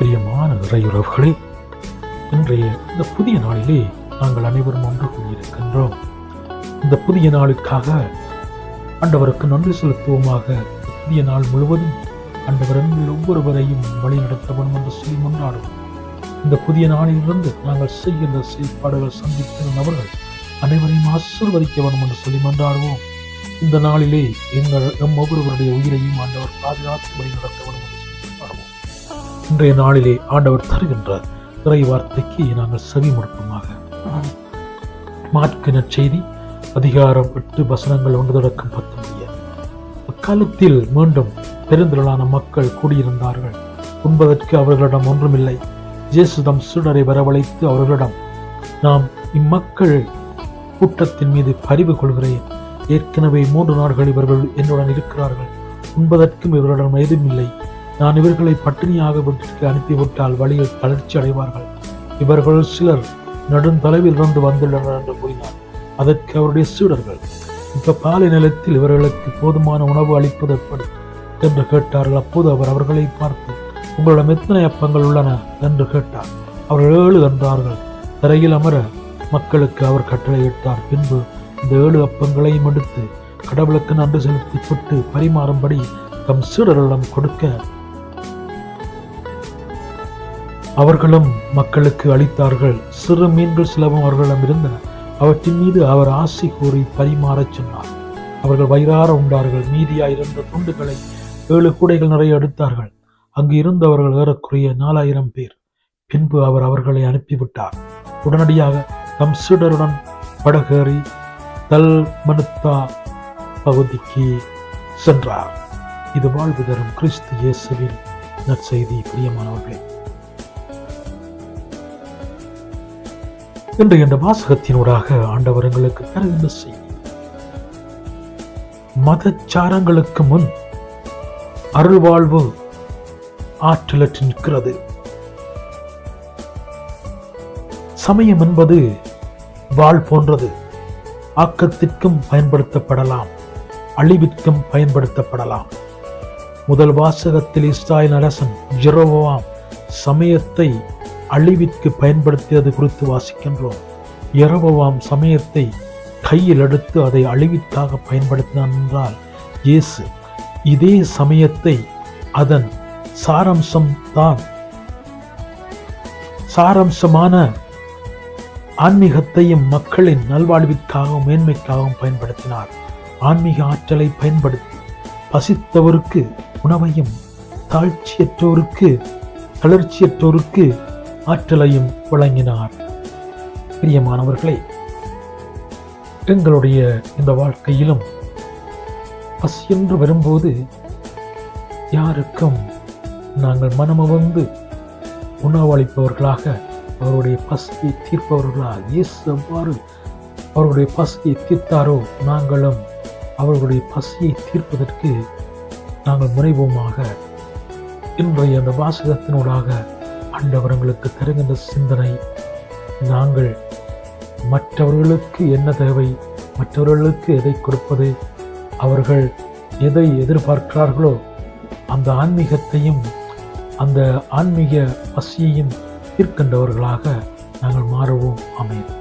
பிரியமான நிறையுறவுகளே இன்றைய இந்த புதிய நாளிலே நாங்கள் அனைவரும் ஒன்று கூடியிருக்கின்றோம். இந்த புதிய நாளுக்காக ஆண்டவருக்கு நன்றி செலுத்துவோமாக. புதிய நாள் முழுவதும் ஆண்டவர் எங்கள் ஒவ்வொருவரையும் வழி என்று சொல்லி கொண்டாடுவோம் இந்த புதிய நாளிலிருந்து நாங்கள் செய்கின்ற செயல்பாடுகள் சந்திக்கிற நபர்கள் அனைவரையும் ஆசிர்வதிக்க வேண்டும் என்று சொல்லி கொண்டாடுவோம் இந்த நாளிலே எங்கள் எம் ஒவ்வொருவருடைய உயிரையும் ஆண்டவர் பாதுகாத்து வழி நடத்த வேண்டும் என்று இன்றைய நாளிலே ஆண்டவர் தருகின்ற இறை வார்த்தைக்கு நாங்கள் செவி முடுப்போமாக மாட்கு நற்செய்தி அதிகாரம் எட்டு வசனங்கள் ஒன்று தொடக்கம் பத்து அக்காலத்தில் மீண்டும் பெருந்திரளான மக்கள் கூடியிருந்தார்கள். உண்பதற்கு அவர்களிடம் ஒன்றுமில்லை. ஜேசுதம் சீடரை வரவழைத்து அவர்களிடம் நாம் இம்மக்கள் கூட்டத்தின் மீது பரிவு கொள்கிறேன். ஏற்கனவே மூன்று நாட்கள் இவர்கள் என்னுடன் இருக்கிறார்கள். உண்பதற்கும் இவர்களிடம் எதுவும் இல்லை. நான் இவர்களை பட்டினியாக வீட்டிற்கு அனுப்பிவிட்டால் வழியில் தளர்ச்சி அடைவார்கள். இவர்கள் சிலர் நெடுந்தளவில் இருந்து வந்துள்ளனர் என்று கூறினார். அதற்கு அவருடைய சீடர்கள் இப்ப பாலை நிலத்தில் இவர்களுக்கு போதுமான உணவு அளிப்பது எப்படி? என்று கேட்டார்கள். அப்போது அவர் அவர்களை பார்த்து உங்களிடம் எத்தனை அப்பங்கள் உள்ளன? என்று கேட்டார். அவர்கள் ஏழு என்றார்கள். தரையில் அமர மக்களுக்கு அவர் கட்டளையிட்டார் பின்பு இந்த ஏழு அப்பங்களையும் எடுத்து கடவுளுக்கு நன்றி செலுத்தி பரிமாறும்படி தம் சீடர்களிடம் கொடுக்க அவர்களும் மக்களுக்கு அளித்தார்கள். சிறு மீன்கள் சிலவும் அவர்களிடம் இருந்தன அவற்றின் மீது அவர் ஆசை கூறி பரிமாறச் சொன்னார். அவர்கள் வயிறார உண்டார்கள். மீதியாயிருந்த துண்டுகளை ஏழு கூடைகள் நிறைய எடுத்தார்கள். அங்கு இருந்தவர்கள் ஏறக்குறைய நாலாயிரம் பேர். பின்பு அவர் அவர்களை அனுப்பிவிட்டார். உடனடியாக தம் சீடருடன் படகேறி தல் மனுத்தா பகுதிக்கு சென்றார். இது வாழ்வு தரும் கிறிஸ்து இயேசுவின் நற்செய்தி. பிரியமானவர்களே என்று இந்த வாசகத்தினூடாக ஆண்டவர் எங்களுக்கு தருகின்ற செய்தி மதச்சாரங்களுக்கு முன் அருள்வாழ்வு ஆற்றலற்று நிற்கிறது. சமயம் என்பது வாழ் போன்றது. ஆக்கத்திற்கும் பயன்படுத்தப்படலாம். அழிவிற்கும் பயன்படுத்தப்படலாம். முதல் வாசகத்தில் இஸ்ராயல் அரசன் ஜிரோவாம் சமயத்தை அழிவிற்கு பயன்படுத்தியது குறித்து வாசிக்கின்றோம். எரபவாம் சமயத்தை கையில் எடுத்து அதை அழிவிற்காக பயன்படுத்தினான் என்றால் இயேசு இதே சமயத்தை அதன் சாரம்சம் தான். சாரம்சமான ஆன்மீகத்தையும் மக்களின் நல்வாழ்விற்காகவும் மேன்மைக்காகவும் பயன்படுத்தினார். ஆன்மீக ஆற்றலை பயன்படுத்தி பசித்தவருக்கு உணவையும் தாழ்ச்சியற்றோருக்கு தளர்ச்சியற்றோருக்கு ஆற்றலையும் வழங்கினார். பிரியமானவர்களே எங்களுடைய இந்த வாழ்க்கையிலும் பஸ் என்று வரும்போது யாருக்கும் நாங்கள் மனமுவந்து உணவளிப்பவர்களாக அவருடைய பசியை தீர்ப்பவர்களாக இயேசு எவ்வாறு அவருடைய பசியை தீர்த்தாரோ நாங்களும் அவர்களுடைய பசியை தீர்ப்பதற்கு நாங்கள் முனைவோமாக. இன்றைய அந்த வாசகத்தினூடாக ஆண்டவர் எங்களுக்கு தருகின்ற சிந்தனை. நாங்கள் மற்றவர்களுக்கு என்ன தேவை? மற்றவர்களுக்கு எதை கொடுப்பது? அவர்கள் எதை எதிர்பார்க்கிறார்களோ அந்த ஆன்மீகத்தையும் அந்த ஆன்மீக பசியையும் தீர்க்கின்றவர்களாக நாங்கள் மாறுவோம். அமையும்